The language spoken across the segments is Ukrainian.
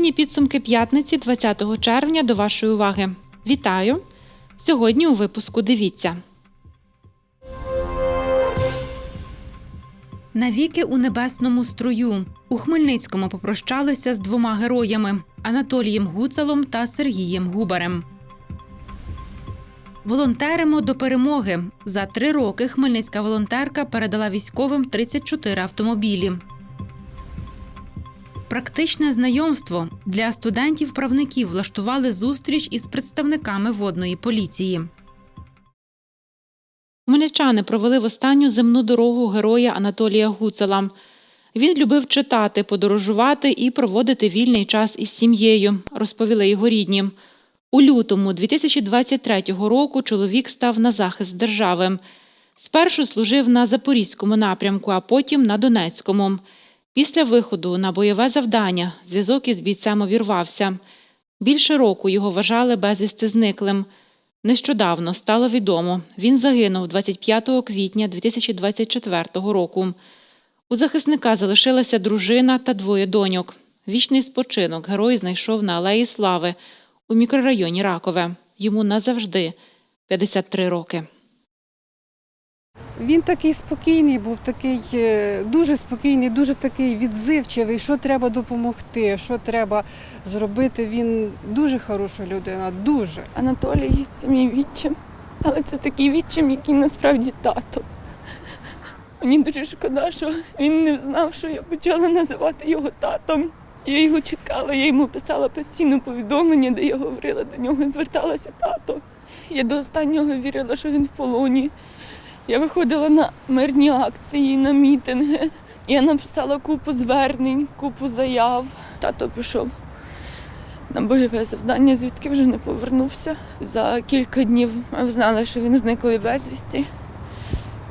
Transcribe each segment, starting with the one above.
Інформаційні підсумки п'ятниці 20 червня до вашої уваги. Вітаю! Сьогодні у випуску дивіться. Навіки у небесному струю. У Хмельницькому попрощалися з двома героями Анатолієм Гуцалом та Сергієм Губарем. Волонтеримо до перемоги. За три роки хмельницька волонтерка передала військовим 34 автомобілі. Практичне знайомство для студентів-правників влаштували зустріч із представниками водної поліції. Хмельничани провели в останню земну дорогу героя Анатолія Гуцела. Він любив читати, подорожувати і проводити вільний час із сім'єю, розповіли його рідні. У лютому 2023 року чоловік став на захист держави. Спершу служив на Запорізькому напрямку, а потім на Донецькому. Після виходу на бойове завдання зв'язок із бійцем увірвався. Більше року його вважали безвісти зниклим. Нещодавно стало відомо, він загинув 25 квітня 2024 року. У захисника залишилася дружина та двоє доньок. Вічний спочинок герой знайшов на Алеї Слави у мікрорайоні Ракове. Йому назавжди 53 роки. Він такий спокійний був, такий е, дуже спокійний, дуже такий відзивчивий, що треба допомогти, що треба зробити. Він дуже хороша людина, дуже. Анатолій це мій відчим, але це такий відчим, який насправді тато. Мені дуже шкода, що він не знав, що я почала називати його татом. Я його чекала, я йому писала постійно повідомлення, де я говорила до нього, зверталася тато. Я до останнього вірила, що він в полоні. Я виходила на мирні акції, на мітинги. Я написала купу звернень, купу заяв. Тато пішов на бойове завдання, звідки вже не повернувся. За кілька днів ми знали, що він зниклий безвісті.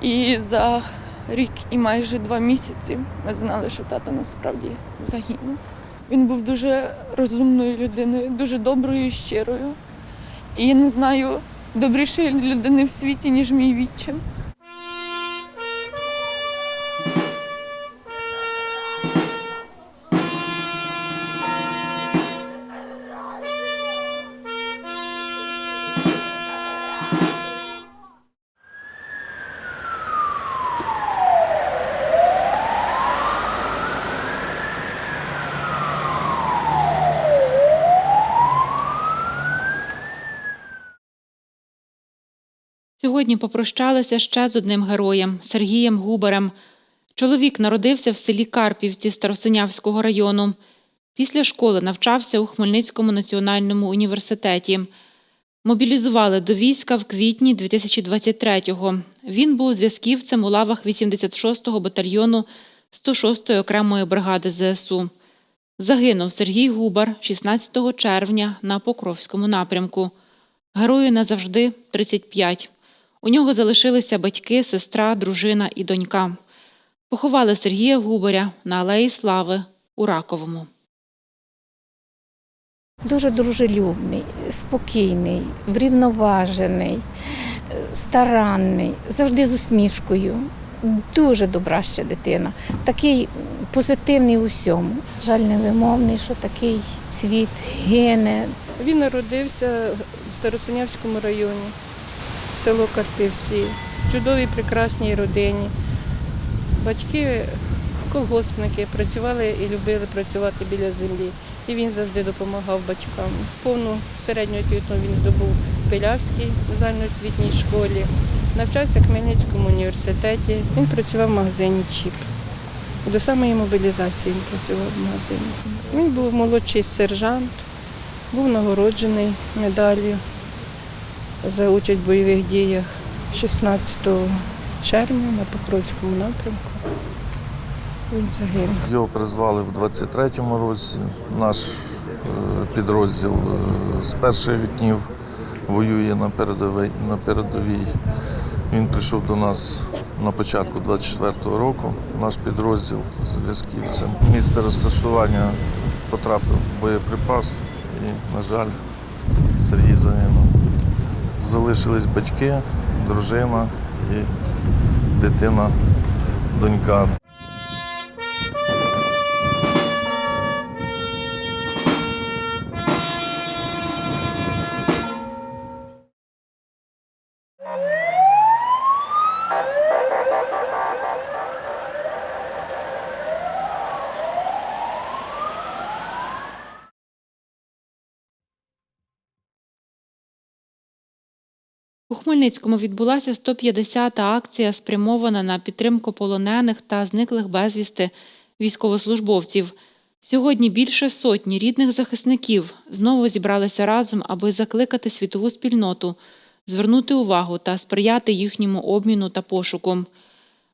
І за рік і майже два місяці ми знали, що тато насправді загинув. Він був дуже розумною людиною, дуже доброю і щирою. І я не знаю добрішої людини в світі, ніж мій відчим. Сьогодні попрощалися ще з одним героєм Сергієм Губарем. Чоловік народився в селі Карпівці Старосинявського району. Після школи навчався у Хмельницькому національному університеті. Мобілізували до війська в квітні 2023-го. Він був зв'язківцем у лавах 86-го батальйону 106-ї окремої бригади ЗСУ. Загинув Сергій Губар 16 червня на Покровському напрямку. Герою назавжди 35. У нього залишилися батьки, сестра, дружина і донька. Поховали Сергія Губаря на Алеї Слави у Раковому. Дуже дружелюбний, спокійний, врівноважений, старанний, завжди з усмішкою. Дуже добра ще дитина. Такий позитивний у всьому. Жаль невимовний, що такий цвіт гине. Він народився в Старосинявському районі, село Карпівці, в чудовій прекрасній родині. Батьки колгоспники, працювали і любили працювати біля землі. І він завжди допомагав батькам. Повну середню освіту він здобув в Белявській загальноосвітній школі, навчався в Хмельницькому університеті. Він працював в магазині Чіп. До самої мобілізації він працював в магазині. Він був молодший сержант, був нагороджений медаллю за участь в бойових діях 16 червня на Покровському напрямку. Він загинув. Його призвали в 23-му році. Наш е, підрозділ е, з перших днів воює на передовій. На передовій. Він прийшов до нас на початку 24-го року. Наш підрозділ зв'язківцем. Місце розташування потрапив боєприпас і, на жаль, Сергій загинув. Залишились батьки, дружина і дитина, донька. Хмельницькому відбулася 150-та акція, спрямована на підтримку полонених та зниклих безвісти військовослужбовців. Сьогодні більше сотні рідних захисників знову зібралися разом, аби закликати світову спільноту, звернути увагу та сприяти їхньому обміну та пошуку.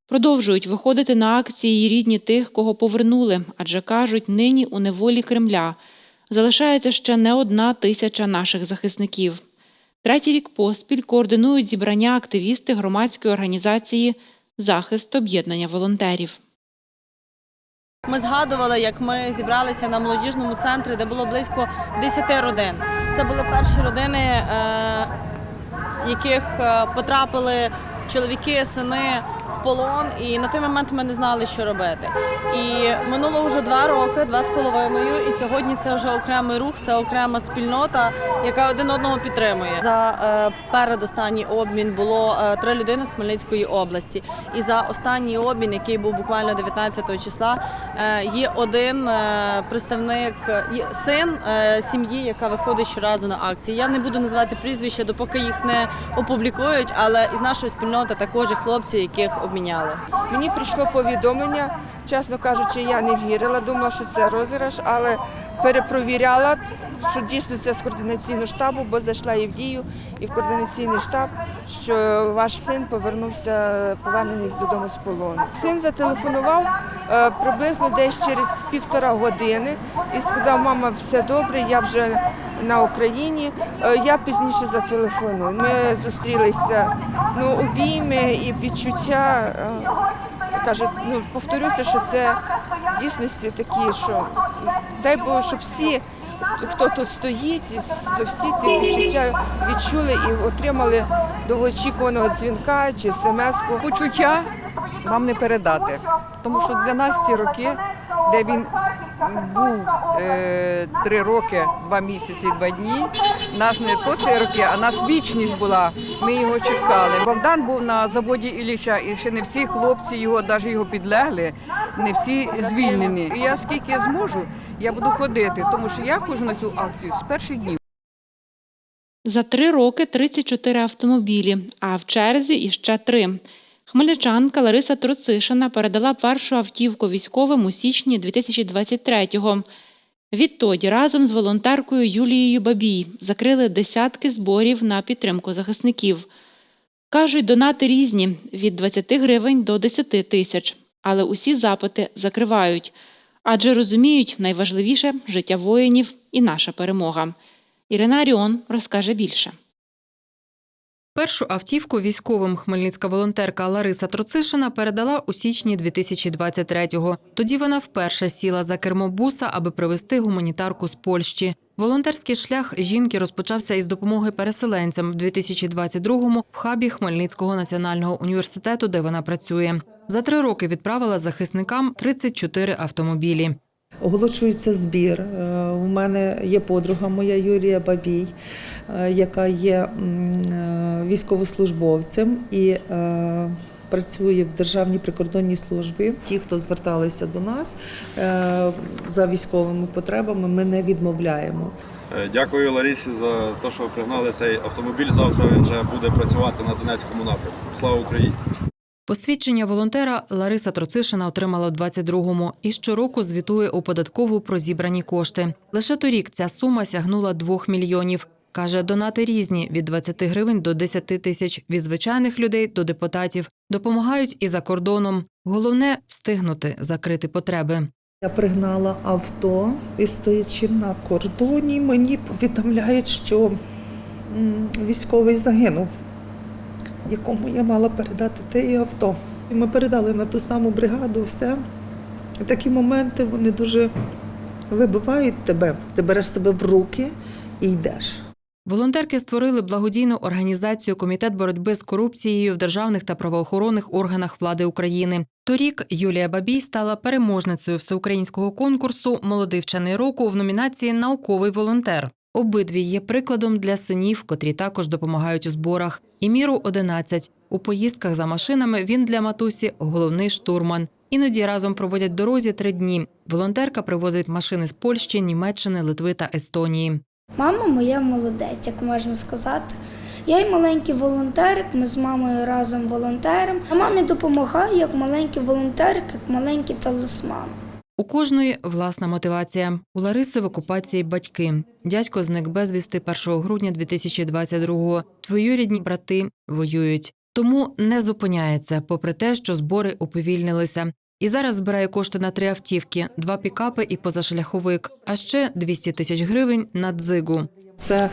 Продовжують виходити на акції й рідні тих, кого повернули, адже кажуть, нині у неволі Кремля залишається ще не одна тисяча наших захисників. Третій рік поспіль координують зібрання активісти громадської організації Захист об'єднання волонтерів. Ми згадували, як ми зібралися на молодіжному центрі, де було близько 10 родин. Це були перші родини, е, яких е, потрапили чоловіки, сини полон, і на той момент ми не знали, що робити. І минуло вже два роки, два з половиною, і сьогодні це вже окремий рух, це окрема спільнота, яка один одного підтримує. За е, передостанній обмін було е, три людини з Хмельницької області. І за останній обмін, який був буквально 19 числа, е, є один представник, син сім'ї, яка виходить щоразу на акції. Я не буду називати прізвища, допоки їх не опублікують, але із нашої спільноти також хлопці, яких обміняли. Мені прийшло повідомлення, чесно кажучи, я не вірила, думала, що це розіграш, але перепровіряла, що дійсно це з координаційного штабу, бо зайшла і в дію, і в координаційний штаб, що ваш син повернувся, повернений додому з полону. Син зателефонував е, приблизно десь через півтора години і сказав, мама, все добре, я вже на Україні, е, я пізніше зателефоную. Ми зустрілися ну, обійми і відчуття. Каже, ну повторюся, що це в дійсності такі, що дай Бог, щоб всі, хто тут стоїть, всі ці відчуття відчули і отримали довгоочікуваного дзвінка чи смс-ку. почуття вам не передати. Тому що для нас ці роки, де він був е, три роки, два місяці, два дні, нас не то ці роки, а нас вічність була. Ми його чекали. Богдан був на заводі Ілліча, і ще не всі хлопці його, навіть його підлегли, не всі звільнені. І я скільки зможу, я буду ходити, тому що я ходжу на цю акцію з перших днів. За три роки 34 автомобілі, а в черзі іще три. Хмельничанка Лариса Троцишина передала першу автівку військовим у січні 2023-го. Відтоді разом з волонтеркою Юлією Бабій закрили десятки зборів на підтримку захисників. Кажуть, донати різні від 20 гривень до 10 тисяч, але усі запити закривають, адже розуміють найважливіше життя воїнів і наша перемога. Ірина Аріон розкаже більше. Першу автівку військовим хмельницька волонтерка Лариса Троцишина передала у січні 2023-го. Тоді вона вперше сіла за кермо буса, аби привезти гуманітарку з Польщі. Волонтерський шлях жінки розпочався із допомоги переселенцям в 2022-му в хабі Хмельницького національного університету, де вона працює. За три роки відправила захисникам 34 автомобілі. Оголошується збір. Е, У мене є подруга моя Юрія Бабій, е, яка є е, військовослужбовцем і працює в Державній прикордонній службі. Ті, хто зверталися до нас за військовими потребами, ми не відмовляємо. Дякую Ларісі за те, що пригнали цей автомобіль. Завтра він вже буде працювати на Донецькому напрямку. Слава Україні! Посвідчення волонтера Лариса Троцишина отримала у 22-му і щороку звітує у податкову про зібрані кошти. Лише торік ця сума сягнула 2 мільйонів. Каже, донати різні від 20 гривень до 10 тисяч від звичайних людей до депутатів. Допомагають і за кордоном. Головне встигнути закрити потреби. Я пригнала авто і стоячи на кордоні, мені повідомляють, що військовий загинув, якому я мала передати те і авто. І ми передали на ту саму бригаду все. І такі моменти вони дуже вибивають тебе. Ти береш себе в руки і йдеш. Волонтерки створили благодійну організацію Комітет боротьби з корупцією в державних та правоохоронних органах влади України. Торік Юлія Бабій стала переможницею всеукраїнського конкурсу Молодий вчений року в номінації Науковий волонтер. Обидві є прикладом для синів, котрі також допомагають у зборах. І міру 11. У поїздках за машинами він для матусі головний штурман. Іноді разом проводять дорозі три дні. Волонтерка привозить машини з Польщі, Німеччини, Литви та Естонії. Мама моя молодець, як можна сказати. Я й маленький волонтерик, ми з мамою разом волонтеримо. А мамі допомагаю як маленький волонтерик, як маленький талисман. У кожної власна мотивація. У Лариси в окупації батьки. Дядько зник безвісти 1 грудня 2022-го. Твоюрідні брати воюють. Тому не зупиняється, попри те, що збори уповільнилися. І зараз збирає кошти на три автівки, два пікапи і позашляховик, а ще 200 тисяч гривень на дзигу. Це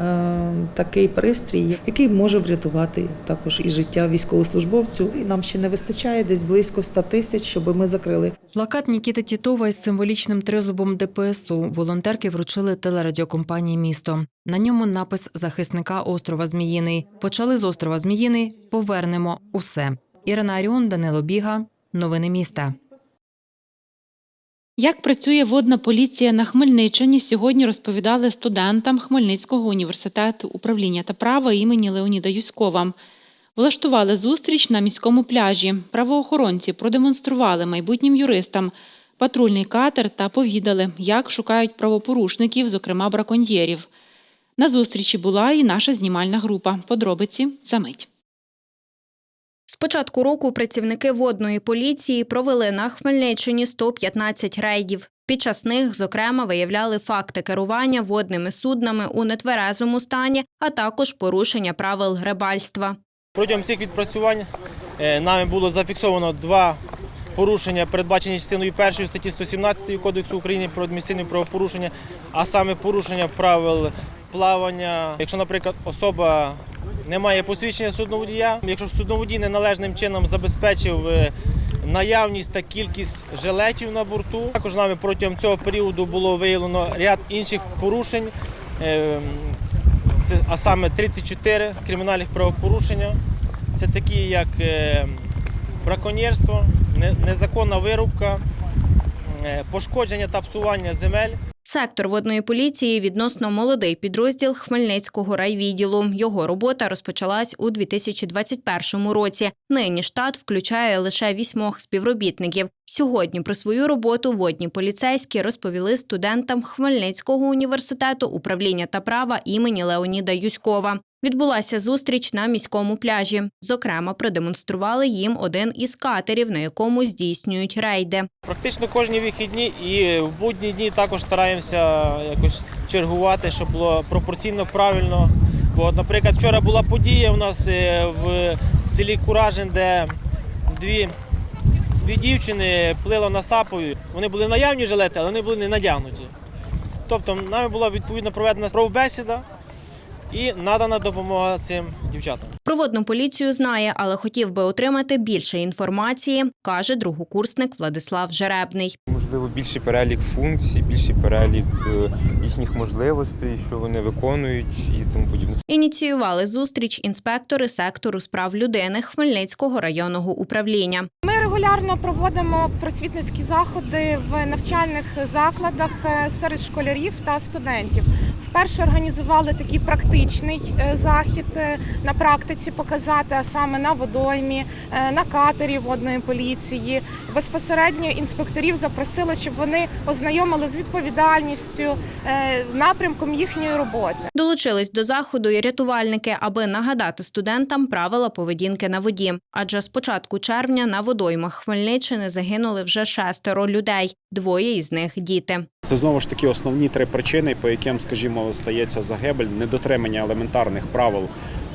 е, такий пристрій, який може врятувати також і життя військовослужбовцю. І нам ще не вистачає десь близько 100 тисяч, щоб ми закрили Плакат Нікіти Тітова із символічним тризубом ДПСУ волонтерки вручили телерадіокомпанії Місто. На ньому напис захисника острова Зміїний. Почали з острова Зміїний. Повернемо усе. Ірина Аріон, Данило Біга. Новини міста. Як працює водна поліція на Хмельниччині, сьогодні розповідали студентам Хмельницького університету управління та права імені Леоніда Юськова. Влаштували зустріч на міському пляжі. Правоохоронці продемонстрували майбутнім юристам патрульний катер та повідали, як шукають правопорушників, зокрема браконьєрів. На зустрічі була і наша знімальна група. Подробиці за мить. З початку року працівники водної поліції провели на Хмельниччині 115 рейдів. Під час них, зокрема, виявляли факти керування водними суднами у нетверезому стані, а також порушення правил рибальства. Протягом цих відпрацювань е, нами було зафіксовано два порушення, передбачені частиною першої статті 117 Кодексу України про адміністративне правопорушення, а саме порушення правил плавання. Якщо, наприклад, особа не має посвідчення судноводія, якщо судноводій неналежним чином забезпечив е, наявність та кількість жилетів на борту. Також нами протягом цього періоду було виявлено ряд інших порушень. е, а саме 34 кримінальних правопорушення. Це такі, як е, браконьєрство, незаконна вирубка, пошкодження та псування земель. Сектор водної поліції відносно молодий підрозділ Хмельницького райвідділу. Його робота розпочалась у 2021 році. Нині штат включає лише вісьмох співробітників. Сьогодні про свою роботу водні поліцейські розповіли студентам Хмельницького університету управління та права імені Леоніда Юськова. Відбулася зустріч на міському пляжі. Зокрема, продемонстрували їм один із катерів, на якому здійснюють рейди. Практично кожні вихідні і в будні дні також стараємося якось чергувати, щоб було пропорційно правильно. Бо, наприклад, вчора була подія у нас е, в селі Куражин, де дві, дві дівчини плили на сапові. Вони були наявні жилети, але вони були не надягнуті. Тобто нами була відповідно проведена правбесіда і надана допомога цим дівчатам. Про водну поліцію знає, але хотів би отримати більше інформації, каже другокурсник Владислав Жеребний. Можливо, більший перелік функцій, більший перелік е, їхніх можливостей, що вони виконують і тому подібне. Ініціювали зустріч інспектори сектору справ людини Хмельницького районного управління. Ми регулярно проводимо просвітницькі заходи в навчальних закладах е, серед школярів та студентів. Вперше організували такий практичний е, захід е, на практиці показати, а саме на водоймі, на катері водної поліції. Безпосередньо інспекторів запросили, щоб вони ознайомили з відповідальністю напрямком їхньої роботи. Долучились до заходу і рятувальники, аби нагадати студентам правила поведінки на воді. Адже з початку червня на водоймах Хмельниччини загинули вже шестеро людей. Двоє із них діти. Це знову ж таки основні три причини, по яким, скажімо, стається загибель, недотримання елементарних правил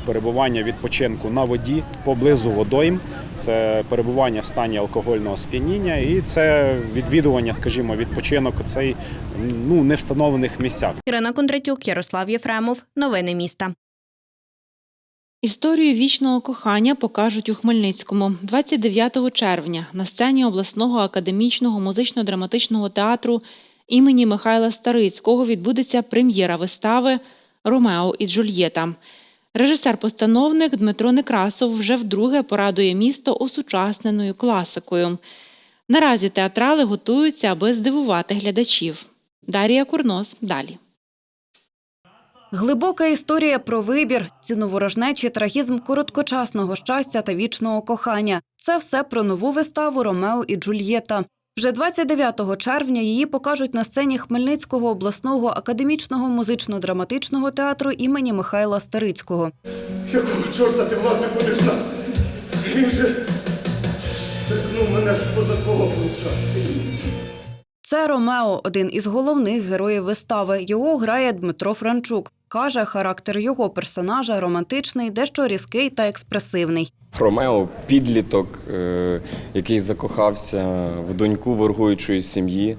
перебування відпочинку на воді поблизу водойм, це перебування в стані алкогольного сп'яніння і це відвідування, скажімо, відпочинок цей ну не встановлених місцях. Ірина Кондратюк, Ярослав Єфремов. Новини міста. Історію вічного кохання покажуть у Хмельницькому 29 червня на сцені обласного академічного музично-драматичного театру імені Михайла Старицького відбудеться прем'єра вистави Ромео і Джульєта. Режисер-постановник Дмитро Некрасов вже вдруге порадує місто осучасненою класикою. Наразі театрали готуються, аби здивувати глядачів. Дарія Курнос далі. Глибока історія про вибір, ціну ворожнечі, трагізм короткочасного щастя та вічного кохання. Це все про нову виставу Ромео і Джульєта. Вже 29 червня її покажуть на сцені Хмельницького обласного академічного музично-драматичного театру імені Михайла Старицького. Якого чорта ти власне будеш нас? Він же торкнув мене ж поза твого плеча. Це Ромео, один із головних героїв вистави. Його грає Дмитро Франчук. Каже, характер його персонажа романтичний, дещо різкий та експресивний. Ромео підліток, е, який закохався в доньку воргуючої сім'ї,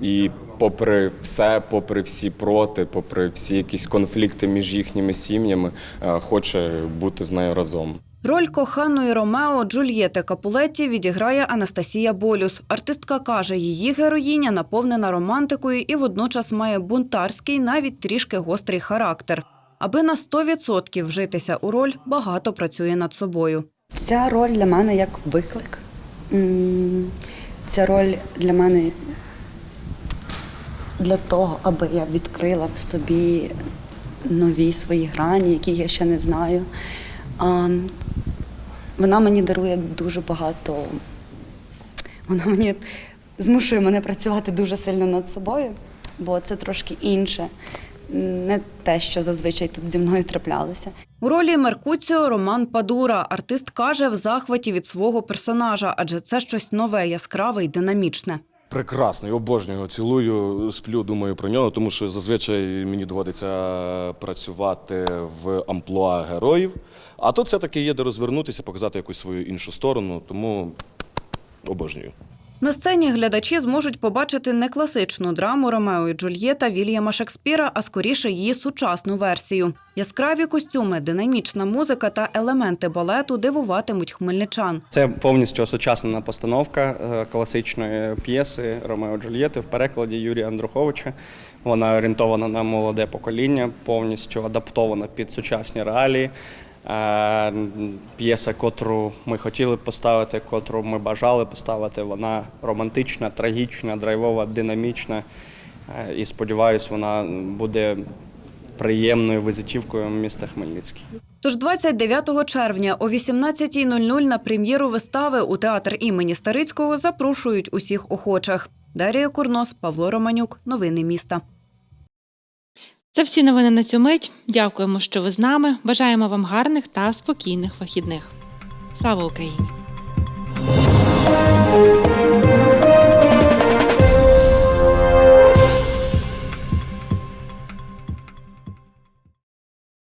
і попри все, попри всі проти, попри всі якісь конфлікти між їхніми сім'ями, е, хоче бути з нею разом. Роль коханої Ромео Джульєти Капулетті відіграє Анастасія Болюс. Артистка каже, її героїня наповнена романтикою і водночас має бунтарський, навіть трішки гострий характер. Аби на 100% вжитися у роль, багато працює над собою. Ця роль для мене як виклик. Ця роль для мене для того, аби я відкрила в собі нові свої грані, які я ще не знаю. Вона мені дарує дуже багато. Вона мені змушує мене працювати дуже сильно над собою, бо це трошки інше, не те, що зазвичай тут зі мною траплялося. У ролі Меркуціо Роман Падура. Артист каже в захваті від свого персонажа, адже це щось нове, яскраве й динамічне. Прекрасний, обожнюю, його, цілую, сплю, думаю про нього, тому що зазвичай мені доводиться працювати в амплуа героїв. А тут все-таки є де розвернутися, показати якусь свою іншу сторону, тому обожнюю. На сцені глядачі зможуть побачити не класичну драму Ромео і Джульєта Вільяма Шекспіра, а скоріше її сучасну версію. Яскраві костюми, динамічна музика та елементи балету дивуватимуть хмельничан. Це повністю осучаснена постановка е, класичної п'єси Ромео і Джульєти в перекладі Юрія Андруховича. Вона орієнтована на молоде покоління, повністю адаптована під сучасні реалії. Е, П'єса, котру ми хотіли поставити, котру ми бажали поставити, вона романтична, трагічна, драйвова, динамічна. Е, І сподіваюся, вона буде приємною визитівкою міста Хмельницький. Тож 29 червня о 18.00 на прем'єру вистави у театр імені Старицького запрошують усіх охочих. Дарія Курнос, Павло Романюк. Новини міста. Це всі новини на цю мить. Дякуємо, що ви з нами. Бажаємо вам гарних та спокійних вихідних. Слава Україні!